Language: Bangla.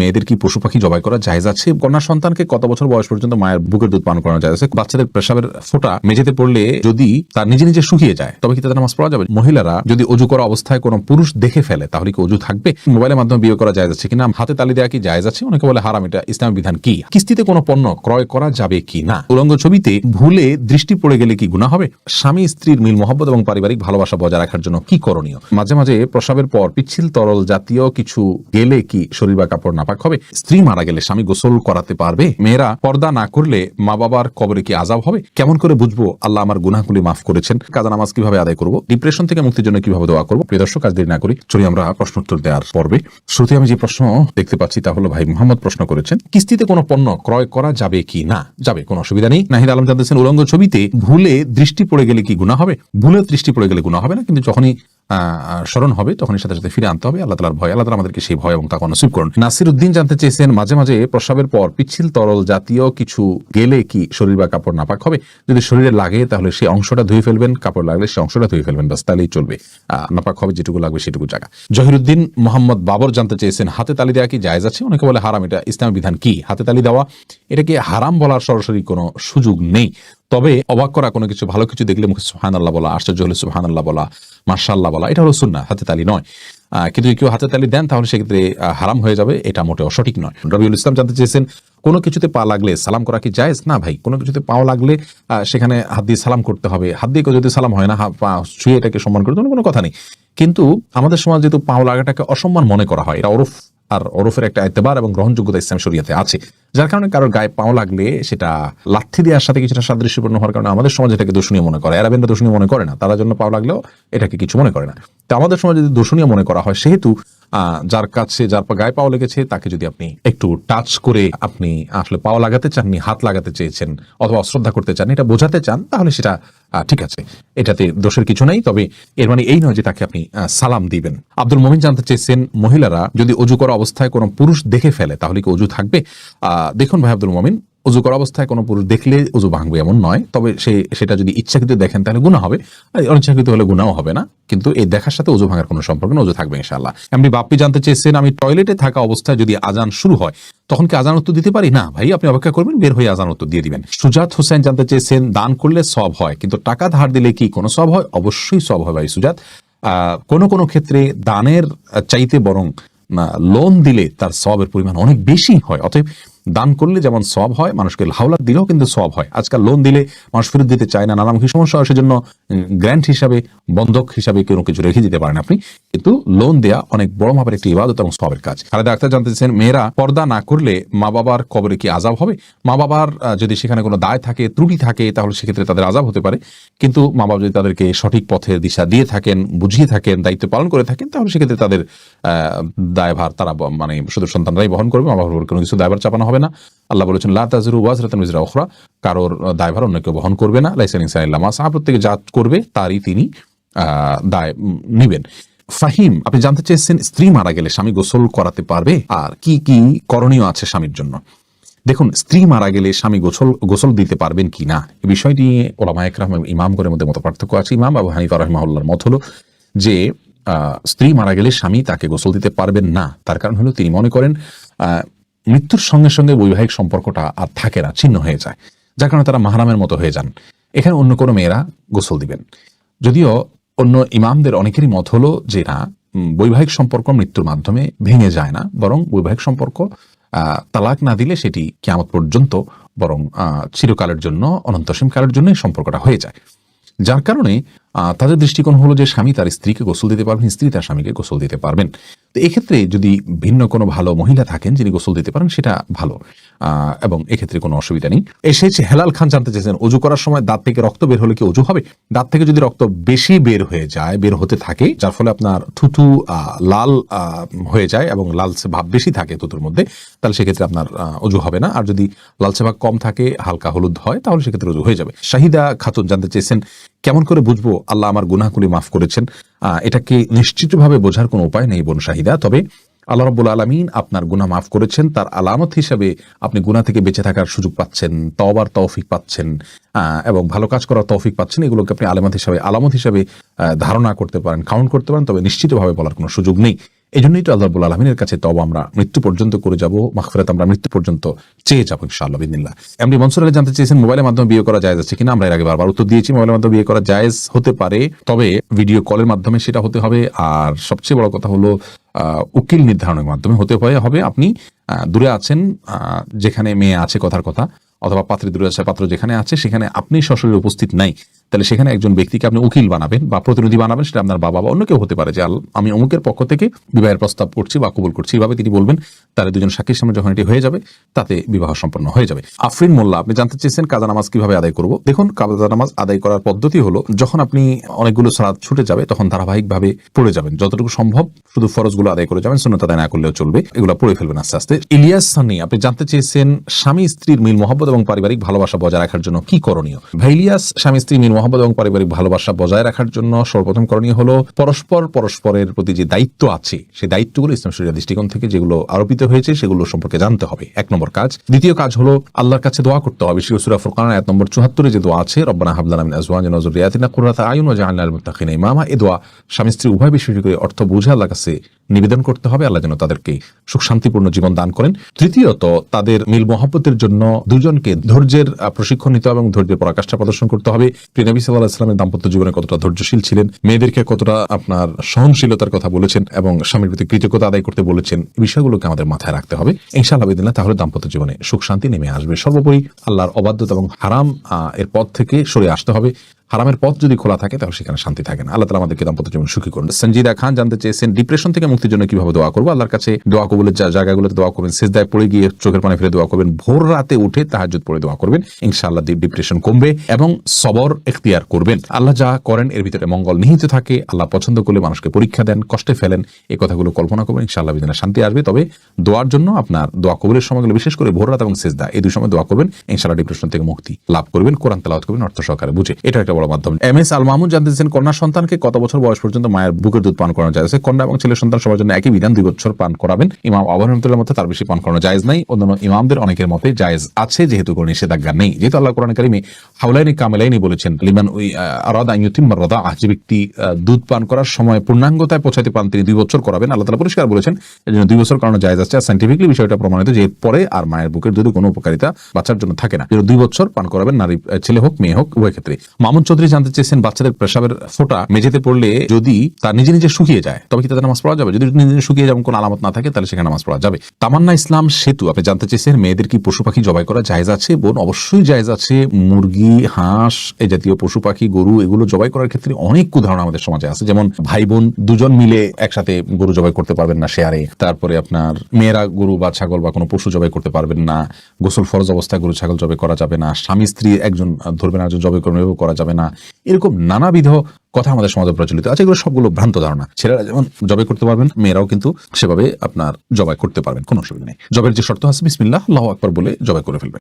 মেয়েদের কি পশু পাখি জবাই করা জায়েজ আছে? কন্যা সন্তানকে কত বছর বয়স পর্যন্ত মায়ের বুকের দুধ পান করানো যায়? আছে, বাচ্চাদের পেশাবের ফোঁটা মেঝেতে পড়লে যদি তার নিজে নিজে শুকিয়ে যায়, তবে কি তাদের নামাজ পড়া যাবে? মহিলারা যদি অজু করা অবস্থায় কোনো পুরুষ দেখে ফেলে, তাহলে কি অজু থাকবে? মোবাইলের মাধ্যমে বিয়ে করা জায়েজ আছে কিনা? হাতে তালি দেওয়া কি জায়েজ আছে? অনেকে বলে হারাম, এটা ইসলামের বিধান কি? কিস্তিতে কোনো পণ্য ক্রয় করা যাবে কি না? উলঙ্গ ছবিতে ভুলে দৃষ্টি পড়ে গেলে কি গুণা হবে? স্বামী স্ত্রীর মিল, মহব্বত এবং পারিবারিক ভালোবাসা বজায় রাখার জন্য কি করণীয়? মাঝে মাঝে প্রসাবের পর পিচ্ছিল তরল জাতীয় কিছু গেলে কি শরীর বা কাপড় নাপাক হবে। স্ত্রী মারা গেলে স্বামী গোসল করাতে পারবে। মেয়েরা পর্দা না করলে মা বাবার কবরে কি আজাব হবে? কেমন করে বুঝব? আল্লাহ আমার গুনাহগুলি মাফ করেছেন। কাজা নামাজ কীভাবে আদায় করব? ডিপ্রেশন থেকে মুক্তির জন্য কীভাবে দোয়া করব? প্রিয় দর্শক কাজ দেরি না করি চলি আমরা প্রশ্ন উত্তর দেওয়ার পর্বে। শুরুতে আমি যে প্রশ্ন দেখতে পাচ্ছি তা হলো, ভাই মোহাম্মদ প্রশ্ন করেছেন, কিস্তিতে কোনো পণ্য ক্রয় করা যাবে কি না? যাবে, কোনো অসুবিধা নেই। নাহিদ আলম জানতেছেন, উলঙ্গ ছবিতে ভুলে দৃষ্টি পড়ে গেলে কি গুণা হবে? ভুলে দৃষ্টি পড়ে গেলে গুণা হবে না? কিন্তু যখনই স্মরণ হবে তখনই সাথে সাথে ফিরে আনতে হবে। আল্লাহ তালার ভয়, আল্লাহ তালা আমাদেরকে সেই ভয় এবং তাকে নসিব করুন। নাসির উদ্দিন জানতে চেয়েছেন, মাঝে মাঝে প্রস্রাবের পর পিচ্ছিল তরল জাতীয় কিছু গেলে কি শরীর বা কাপড় নাপাক হবে? যদি শরীরে লাগে, তাহলে সেই অংশটা ধুয়ে ফেলবেন, কাপড় লাগলে সেই অংশটা ধুয়ে ফেলবেন বাস তাহলেই চলবে। নাপাক হবে যেটুকু লাগবে সেটুকু জায়গা। জহিরুদ্দিন মোহাম্মদ বাবর জানতে চেয়েছেন, হাতে তালি দেওয়া কি জায়জ আছে? অনেকে বলে হারাম, এটা ইসলামের বিধান কি? হাতে তালি দেওয়া, এটাকে হারাম বলার সরাসরি কোনো সুযোগ নেই। তবে অবাক করা কোনো কিছু, ভালো কিছু দেখলে মুখে সুহান আল্লাহ বলা, আশ্চর্য হলে সুহান আল্লাহ বলা মার্শাল্লাহ বলা, এটা হলো সুন্না হাতে তালি নয়। কিন্তু কেউ হাতে তালি দেন, তাহলে সেক্ষেত্রে হারাম হয়ে যাবে, এটা মোটেও সঠিক নয়। রবিউল ইসলাম জানতে চেয়েছেন, কোনো কিছুতে পা লাগলে সালাম করা কি জায়েজ? না ভাই, কোনো কিছুতে পাও লাগলে সেখানে হাত দিয়ে সালাম করতে হবে। হাত দিয়ে যদি সালাম হয় না পা ছুঁয়ে এটাকে সম্মান করে কোনো কথা নেই। কিন্তু আমাদের সমাজ যেহেতু পাও লাগাটাকে অসম্মান মনে করা হয়, এটা ওরফ, আর ওরফের একটা এতেবার এবং গ্রহণযোগ্যতা ইসলাম শরিয়াতে আছে। যার কারণে কারোর গায়ে পাও লাগলে সেটা লাথি দেওয়ার সাথে কিছুটা সাদৃশ্যপূর্ণ হওয়ার কারণে আমাদের সমাজ এটাকে দূষণীয় মনে করে। অ্যারাবেনরা দূষণীয় মনে করে না। তারা জন্য পাও লাগলেও এটাকে কিছু মনে করে না। তো আমাদের সমাজে যদি দূষণীয় মনে করা হয় সেহেতু যার কাছে যার গায়ে পাও লেগেছে তাকে যদি আপনি একটু টাচ করে আপনি আসলে পাও লাগাতে চাননি হাত লাগাতে চেয়েছেন অথবা অশ্রদ্ধা করতে চান এটা বোঝাতে চান তাহলে সেটা ঠিক আছে। এটাতে দোষের কিছু নেই তবে এর মানে এই নয় যে তাকে আপনি সালাম দিবেন। আব্দুল মমিন জানতে চেয়েছেন মহিলারা যদি অজু করা অবস্থায় কোনো পুরুষ দেখে ফেলে তাহলে কি অজু থাকবে? আহ, দেখুন ভাই আব্দুল মমিন অজু করা অবস্থায় কোনো পুরুষ দেখলে অজু ভাঙবে এমন নয়, তবে সে, সেটা যদি ইচ্ছাকৃত দেখেন তাহলে গুণা হবে। অনিচ্ছাকৃত হলে গুণাও হবে না, কিন্তু এই দেখার সাথে অজু ভাঙার কোনো সম্পর্ক না অজু থাকবে ইনশাআল্লাহ। এমনি বাপ্পি জানতে চেয়েছেন, আমি টয়লেটে থাকা অবস্থায় যদি আজান শুরু হয়, তখন কি আজান উত্তর দিতে পারি? না ভাই, আপনি অপেক্ষা করবেন, বের হয়ে আজান উত্তর দিয়ে দিবেন। সুজাত হোসেন জানতে চেয়েছেন, দান করলে সব হয়, কিন্তু টাকা ধার দিলে কি কোনো সব হয়? অবশ্যই সব হয় ভাই সুজাত। কোনো কোনো ক্ষেত্রে দানের চাইতে বরং লোন দিলে তার সবের পরিমাণ অনেক বেশি হয়, অতএব দান করলে যেমন সব হয়, মানুষকে হাওলাত দিলেও কিন্তু সব হয়। আজকাল লোন দিলে মানুষ ফেরত দিতে চায় না নানামুখী সমস্যা হয়, সেজন্য গ্র্যান্ট হিসাবে, বন্ধক হিসাবে কোনো কিছু রেখে দিতে পারেন আপনি। কিন্তু লোন দেয়া অনেক বড় মাপের একটি ইবাদত এবং সবের কাজ। খালেদা আক্তার জানতে চাইছেন, মেয়েরা পর্দা না করলে মা বাবার কবরে কি আজাব হবে? মা বাবার যদি সেখানে কোনো দায় থাকে, ত্রুটি থাকে, তাহলে সেক্ষেত্রে তাদের আজাব হতে পারে। কিন্তু মা বাবা যদি তাদেরকে সঠিক পথের দিশা দিয়ে থাকেন, বুঝিয়ে থাকেন, দায়িত্ব পালন করে থাকেন, তাহলে সেক্ষেত্রে তাদের দায়ভার তারা মানে শুধু সন্তানরাই বহন করবে মা বাবার কোনো কিছু দায়ভার চাপানো হবে না। আল্লাহ বলেছেন, লা তাজরু ওয়াজরাতান উজরা উখরা। কারোর দায়ভার অন্য কেউ বহন করবে না। লাইসেন ইনসান ইল্লা সাহা প্রত্যেকে যা করবে, তারই তিনি দায় নিবেন। ফাহিম, আপনি জানতে চেয়েছেন, স্ত্রী মারা গেলে স্বামী গোসল করাতে পারবে? আর কি কি করণীয় আছে স্বামীর জন্য? দেখুন, স্ত্রী মারা গেলে স্বামী গোসল গোসল দিতে পারবেন কি না? এই বিষয় নিয়ে ওলামা একরাম এবং ইমামগণের মধ্যে মত পার্থক্য আছে। ইমাম আবু হানিফা রহমাউল্লাহর মত হলো যে স্ত্রী মারা গেলে স্বামী তাকে গোসল দিতে পারবেন না। তার কারণ হলো তিনি মনে করেন মৃত্যুর সঙ্গে সঙ্গে বৈবাহিক সম্পর্কটা আর থাকে না, ছিন্ন হয়ে যায়। যার কারণে তারা মাহারামের মতো হয়ে যান। এখানে অন্য কোনো মেয়েরা গোসল দিবেন। যদিও অন্য ইমামদের অনেকেরই মত হলো যে না বৈবাহিক সম্পর্ক মৃত্যুর মাধ্যমে ভেঙে যায় না, বরং বৈবাহিক সম্পর্ক তালাক না দিলে সেটি কিয়ামত পর্যন্ত, বরং চিরকালের জন্য অনন্তসীম কালের জন্য সম্পর্কটা হয়ে যায়। যার কারণে তাদের দৃষ্টিকোণ হলো যে স্বামী তার স্ত্রীকে গোসল দিতে পারবেন, স্ত্রী তার স্বামীকে গোসল দিতে পারবেন। তো এক্ষেত্রে যদি ভিন্ন কোনো ভালো মহিলা থাকেন যিনি গোসল দিতে পারেন, সেটা ভালো। এবং এক্ষেত্রে কোনো অসুবিধা নেই। এসেছে হেলাল খান জানতে চেয়েছেন অজু করার সময় দাঁত থেকে রক্ত বের হলে কি অজু হবে? দাঁত থেকে যদি রক্ত বেশি বের হয়ে যায়, বের হতে থাকে, যার ফলে আপনার থুতু লাল হয়ে যায় এবং লালচে ভাব বেশি থাকে থুতুর মধ্যে, তাহলে সেক্ষেত্রে আপনার অজু হবে না। আর যদি লালচে ভাগ কম থাকে, হালকা হলুদ হয়, তাহলে সেক্ষেত্রে অজু হয়ে যাবে। শাহিদা খাতুন জানতে চেয়েছেন কেমন করে বুঝব আল্লাহ আমার গুনাহগুলি মাফ করেছেন? এটাকে নিশ্চিতভাবে বোঝার কোনো উপায় নেই বোন শাহিদা। তবে আল্লাহ রব্বুল আলমিন আপনার গুনাহ মাফ করেছেন, তার আলামত হিসাবে আপনি গুনাহ থেকে বেঁচে থাকার সুযোগ পাচ্ছেন, তওবার তৌফিক পাচ্ছেন এবং ভালো কাজ করার তৌফিক পাচ্ছেন, এগুলোকে আপনি আলামত হিসাবে আলামত হিসাবে ধারণা করতে পারেন কাউন্ট করতে পারেন, তবে নিশ্চিতভাবে বলার কোনো সুযোগ নেই। এই জন্যই তো আল্লাহ আলমিনের কাছে তবা আমরা মৃত্যু পর্যন্ত করে যাব মাখফিরাত আমরা মৃত্যু পর্যন্ত চেয়ে যাব ইনশাআল্লাহ বিদিল্লাহ এমনি মনসুর আলী জানতে চেয়েছেন, মোবাইলের মাধ্যমে বিয়ে করা যায় আছে কিনা? আমরা এর আগে বারবার উত্তর দিয়েছি, মোবাইলের মাধ্যমে বিয়ে করা জায়েজ হতে পারে, তবে ভিডিও কলের মাধ্যমে সেটা হতে হবে। আর সবচেয়ে বড় কথা হলো উকিল নির্ধারণের মাধ্যমে হতে হবে আপনি দূরে আছেন যেখানে মেয়ে আছে কথার কথা, অথবা পাত্রী দূরে আছে, পাত্র যেখানে আছে, সেখানে আপনি সশরীরে উপস্থিত নাই। তাহলে সেখানে একজন ব্যক্তিকে আপনি উকিল বানাবেন বা প্রতিনিধি বানাবেন, সেটা আপনার বাবা বা অন্য কেউ হতে পারে যে আমি অমুকের পক্ষ থেকে বিবাহের প্রস্তাব করছি বা কবুল করছি। এভাবে তিনি বলবেন, তাহলে দুজন সাক্ষীর সামনে যখন এটি হয়ে যাবে, তাতে বিবাহ সম্পন্ন হয়ে যাবে। আফরিন মোল্লা, আপনি জানতে চেয়েছেন কাজা নামাজ কীভাবে আদায় করব? দেখুন কাজা নামাজ আদায় করার পদ্ধতি হলো, যখন আপনি অনেকগুলো সালাদ ছুটে যাবে, তখন ধারাবাহিকভাবে পড়ে যাবেন। যতটুকু সম্ভব, শুধু ফরজগুলো আদায় করে যাবেন, সুন্নত আদায় না করলেও চলবে, এগুলো পড়ে ফেলবেন আস্তে আস্তে। ইলিয়াস সানি, আপনি জানতে চেয়েছেন স্বামী স্ত্রীর মিল, মহব্বত এবং পারিবারিক ভালোবাসা বজায় রাখার জন্য কি করণীয়? ভাই ইলিয়াস স্বামী স্ত্রী মিল মহব্বত এবং পারিবারিক ভালোবাসা বজায় রাখার জন্য সর্বপ্রথম করণীয় হলো পরস্পর পরস্পরের প্রতি যে দায়িত্ব আছে, সেই দায়িত্বগুলো ইসলাম শরিয়া দৃষ্টিকোণ থেকে যেগুলো আরোপিত হয়েছে, সেগুলো সম্পর্কে জানতে হবে। এক নম্বর কাজ। দ্বিতীয় কাজ হলো আল্লাহর কাছে দোয়া করতে হবে। বিশেষ সুরা ফুরকান এক নম্বর চুহাত্তরে যে দোয়া আছে, রব্বানা হাবলানা আজওয়াজিনা ওয়া যুররিয়াতিনা কুররাতা আয়ুন ওয়া জাআলনা লিল মুত্তাকিনা ইমামা এই দোয়া স্বামী স্ত্রী উভয় বিষয় করে অর্থ বুঝে আল্লাহর কাছে নিবেদন করতে হবে। আল্লাহ যেন তাদেরকে সুখ শান্তিপূর্ণ জীবন দান করেন। তৃতীয়ত, তাদের মিল মহব্বতের জন্য দুজনকে ধৈর্যের প্রশিক্ষণ নিতে হবে এবং ধৈর্যের পরাকাষ্ঠা প্রদর্শন করতে হবে। প্রিনবী সাল্লাহ ইসলামের দাম্পত্য জীবনে কতটা ধৈর্যশীল ছিলেন, মেয়েদেরকে কতটা আপনার সহনশীলতার কথা বলেছেন এবং স্বামীর প্রতি কৃতজ্ঞতা আদায় করতে বলেছেন, এই বিষয়গুলোকে আমাদের মাথায় রাখতে হবে। ইনশাআল্লাহ বিদিনা তাহলে দাম্পত্য জীবনে সুখ শান্তি নেমে আসবে। সর্বোপরি আল্লাহর অবাধ্যতা এবং হারাম এর পথ থেকে সরে আসতে হবে। হারামের পথ যদি খোলা থাকে, তাহলে সেখানে শান্তি থাকে না। আল্লাহ তালা আমাদেরকে দাম্পত্য জীবন সুখী করুন। সঞ্জিদা খান জানতে চেয়েছেন ডিপ্রেশন থেকে মুক্তির জন্য কীভাবে দোয়া করব? আল্লাহর কাছে দোয়া কবুলের জায়গাগুলোতে দোয়া করবেন শেষদায় পড়ে গিয়ে চোখের পানি ফেলে দোয়া করবেন, ভোর রাতে উঠে তাহাজুদ পড়ে দোয়া করবেন, ইনশাআল্লাহ ডিপ্রেশন কমবে এবং সবর এখতিয়ার করবেন। আল্লাহ যা করেন, এর ভিতরে মঙ্গল নিহিত থাকে। আল্লাহ পছন্দ করলে মানুষকে পরীক্ষা দেন, কষ্টে ফেলেন। এই কথাগুলো কল্পনা করবেন, ইনশাআল্লাহ বিদিনে শান্তি আসবে। তবে দোয়ার জন্য আপনার দোয়া কবুলের সময়গুলো বিশেষ করে ভোর রাত এবং সেজদা, এই দুই সময় দোয়া করবেন। ইনশাআল্লাহ ডিপ্রেশন থেকে মুক্তি লাভ করবেন। কোরআন তেলাওয়াত করবেন, অর্থ সহকারে বুঝে। এটা একটা বড় মাধ্যম। এম এস আল মাহমুদ জানতে চাইছেন কন্যা সন্তানকে কত বছর বয়স পর্যন্ত মায়ের বুকের দুধ পান করানো যায়? কন্যা এবং ছেলে সন্তান সবার জন্য একই বিধান, দুই বছর পান করাবেন। ইমাম আবহাওয়ার মতে তার বেশি পান করানো জায়েজ নাই। অন্যান্য ইমামদের অনেকের মতে জায়েজ আছে, যেহেতু কোনো নিষেধাজ্ঞা নেই। যেহেতু আল্লাহ কোরআন কারিমে হাউলাইনি কামেলাইনি বলেছেন, লিমান ওই আরাদা ইউতিম রদা যে ব্যক্তি দুধ পান করার সময় পূর্ণাঙ্গতায় পৌঁছাতে পান তিনি দুই বছর করাবেন। আল্লাহ তালা পরিষ্কার বলেছেন, এই জন্য দুই বছর করানো জায়েজ আছে। আর সাইন্টিফিকলি বিষয়টা প্রমাণিত যে পরে আর মায়ের বুকের দুধে কোনো উপকারিতা বাচ্চার জন্য থাকে না। দুই বছর পান করাবেন, নারী ছেলে হোক, মেয়ে হোক, উভয় ক্ষেত্রে মামুন চৌধুরী জানতে চেয়েছেন বাচ্চাদের পেশাবের ফোটা মেঝেতে পড়লে যদি তার নিজে নিজে শুকিয়ে যায়, তবে কি তাদের নামাজ পড়া যাবে? যদি নিজে নিজে শুকিয়ে যেমন কোনো আলামত না থাকে, তাহলে সেখানে নামাজ পড়া যাবে। তামান্না ইসলাম সেতু, আপনি জানতে চেয়েছেন মেয়েদের কি পশু পাখি জবাই করা জায়েজ আছে? বোন, অবশ্যই জায়েজ আছে। মুরগি, হাঁস, এই জাতীয় পশু পাখি, গরু, এগুলো জবাই করার ক্ষেত্রে অনেক উদাহরণ আমাদের সমাজে আছে। যেমন ভাই বোন দুজন মিলে একসাথে গরু জবাই করতে পারবেন না শেয়ারে। তারপরে আপনার মেয়েরা গরু বা ছাগল বা কোনো পশু জবাই করতে পারবেন না। গোসল ফরজ অবস্থায় গরু ছাগল জবাই করা যাবে না। স্বামী স্ত্রী একজন ধরবেন একজন জবাই করবেন করা যাবে না এরকম নানাবিধ কথা আমাদের সমাজে প্রচলিত আছে, এগুলো সবগুলো ভ্রান্ত ধারণা। ছেলেরা যেমন জবাই করতে পারবেন মেয়েরাও কিন্তু সেভাবে আপনার জবাই করতে পারবেন কোনো অসুবিধা নেই। জবের যে শর্ত আছে, বিসমিল্লাহ, আল্লাহ আকবর বলে জবাই করে ফেলবেন